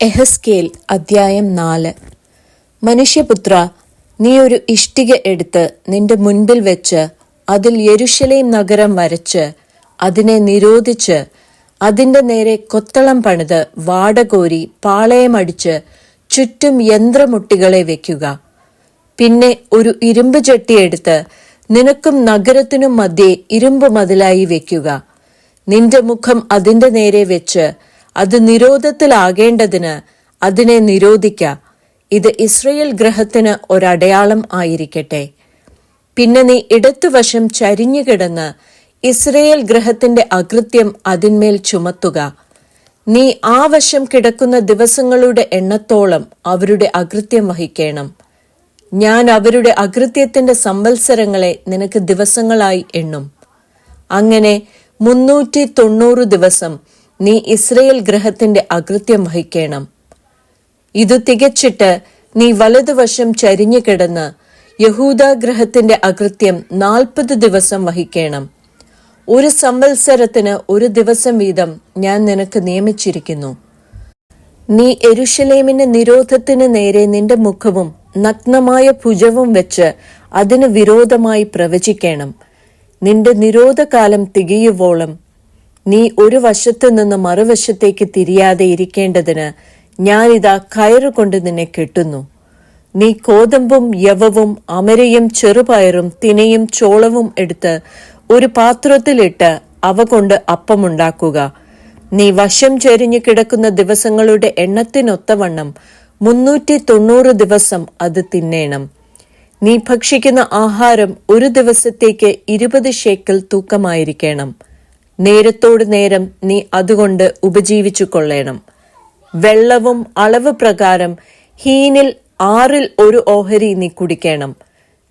എഹസ്കേൽ അദ്ധ്യായം നാല്. മനുഷ്യപുത്ര നീ ഒരു ഇഷ്ടിക എടുത്ത് നിന്റെ മുൻപിൽ വെച്ച് അതിൽ യെരുശലേം നഗരം വരച്ച് അതിനെ നിരോധിച്ച് അതിന്റെ നേരെ കൊത്തളം പണിത് വാടകോരി പാളയമടിച്ച് ചുറ്റും യന്ത്രമുട്ടികളെ വയ്ക്കുക പിന്നെ ഒരു ഇരുമ്പ് ചട്ടിയെടുത്ത് നിനക്കും നഗരത്തിനും മധ്യേ ഇരുമ്പ് മതിലായി വയ്ക്കുക നിന്റെ മുഖം അതിന്റെ നേരെ വെച്ച് അത് നിരോധത്തിലാകേണ്ടതിന് അതിനെ നിരോധിക്ക. ഇത് ഇസ്രയേൽ ഗ്രഹത്തിന് ഒരടയാളം ആയിരിക്കട്ടെ. പിന്നെ നീ ഇടത്തുവശം ചരിഞ്ഞുകിടന്ന് ഇസ്രയേൽ ഗ്രഹത്തിന്റെ അകൃത്യം അതിന്മേൽ ചുമത്തുക. നീ ആ വശം കിടക്കുന്ന ദിവസങ്ങളുടെ എണ്ണത്തോളം അവരുടെ അകൃത്യം വഹിക്കണം. ഞാൻ അവരുടെ അകൃത്യത്തിന്റെ സംവത്സരങ്ങളെ നിനക്ക് ദിവസങ്ങളായി എണ്ണും. അങ്ങനെ മുന്നൂറ്റി തൊണ്ണൂറ് ദിവസം നീ ഇസ്രയേൽ ഗ്രഹത്തിന്റെ അകൃത്യം വഹിക്കണം. ഇത് തികച്ചിട്ട് നീ വലതുവശം ചരിഞ്ഞു കിടന്ന് യഹൂദ ഗ്രഹത്തിന്റെ അകൃത്യം നാൽപ്പത് ദിവസം വഹിക്കണം. ഒരു സംവത്സരത്തിന് ഒരു ദിവസം വീതം ഞാൻ നിനക്ക് നിയമിച്ചിരിക്കുന്നു. നീ എരുഷലേമിന്റെ നിരോധത്തിന് നേരെ നിന്റെ മുഖവും നഗ്നമായ ഭുജവും വെച്ച് അതിന് വിരോധമായി പ്രവചിക്കണം. നിന്റെ നിരോധകാലം തികയുവോളം നീ ഒരു വശത്തു നിന്ന് മറുവശത്തേക്ക് തിരിയാതെ ഇരിക്കേണ്ടതിന് ഞാനിതാ കയറുകൊണ്ട് നിന്നെ കെട്ടുന്നു. നീ കോതമ്പും യവവും അമരയും ചെറുപയറും തിനയും ചോളവും എടുത്ത് ഒരു പാത്രത്തിലിട്ട് അവ കൊണ്ട് അപ്പമുണ്ടാക്കുക. നീ വശം ചെരിഞ്ഞു കിടക്കുന്ന ദിവസങ്ങളുടെ എണ്ണത്തിനൊത്തവണ്ണം മുന്നൂറ്റി തൊണ്ണൂറ് ദിവസം അത് തിന്നേണം. നീ ഭക്ഷിക്കുന്ന ആഹാരം ഒരു ദിവസത്തേക്ക് ഇരുപത് ഷേക്കൽ തൂക്കമായിരിക്കണം. നേരത്തോട് നേരം നീ അതുകൊണ്ട് ഉപജീവിച്ചു കൊള്ളേണം വെള്ളവും അളവ് പ്രകാരം ഹീനിൽ ആറിൽ ഒരു ഓഹരി നീ കുടിക്കണം.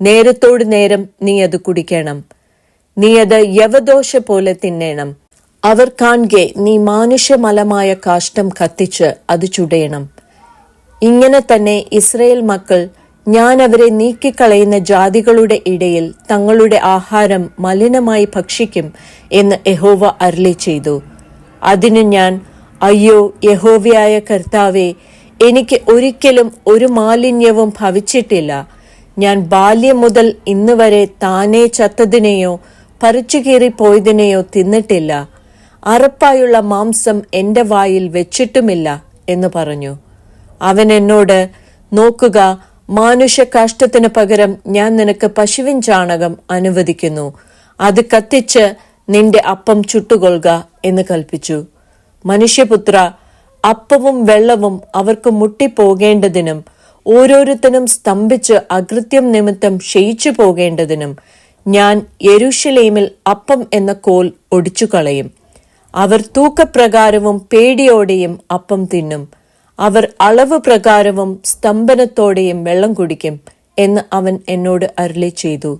നേരത്തോട് നേരം നീ അത് കുടിക്കണം. നീ അത് യവദോഷ പോലെ തിന്നേണം. അവർ കാൺകെ നീ മാനുഷ്യമലമായ കാഷ്ടം കത്തിച്ച് അത് ചുടയണം ഇങ്ങനെ തന്നെ ഇസ്രയേൽ മക്കൾ ഞാൻ അവരെ നീക്കിക്കളയുന്ന ജാതികളുടെ ഇടയിൽ തങ്ങളുടെ ആഹാരം മലിനമായി ഭക്ഷിക്കും എന്ന് യഹോവ അരളി ചെയ്തു. അതിന് ഞാൻ അയ്യോ യഹോവയായ കർത്താവെ എനിക്ക് ഒരിക്കലും ഒരു മാലിന്യവും ഭവിച്ചിട്ടില്ല. ഞാൻ ബാല്യം മുതൽ ഇന്ന് വരെ താനേ ചത്തതിനെയോ പറിച്ചുകീറി പോയതിനെയോ തിന്നിട്ടില്ല. അറപ്പായുള്ള മാംസം എന്റെ വായിൽ വെച്ചിട്ടുമില്ല എന്ന് പറഞ്ഞു. അവൻ എന്നോട് നോക്കുക മാനുഷ്യ കാഷ്ടത്തിന് പകരം ഞാൻ നിനക്ക് പശുവിൻ ചാണകം അനുവദിക്കുന്നു. അത് കത്തിച്ച് നിന്റെ അപ്പം ചുട്ടുകൊള്ളുക എന്ന് കൽപ്പിച്ചു. മനുഷ്യപുത്ര അപ്പവും വെള്ളവും അവർക്ക് മുട്ടിപ്പോകേണ്ടതിനും ഓരോരുത്തരും സ്തംഭിച്ച് അകൃത്യം നിമിത്തം ക്ഷയിച്ചു പോകേണ്ടതിനും ഞാൻ യെരുഷലേമിൽ അപ്പം എന്ന കോൽ ഒടിച്ചു കളയും അവർ തൂക്കപ്രകാരവും പേടിയോടെയും അപ്പം തിന്നും. അവർ അളവ് പ്രകാരവും സ്തംഭനത്തോടെയും വെള്ളം കുടിക്കും എന്ന് അവൻ എന്നോട് അരുളി ചെയ്തു.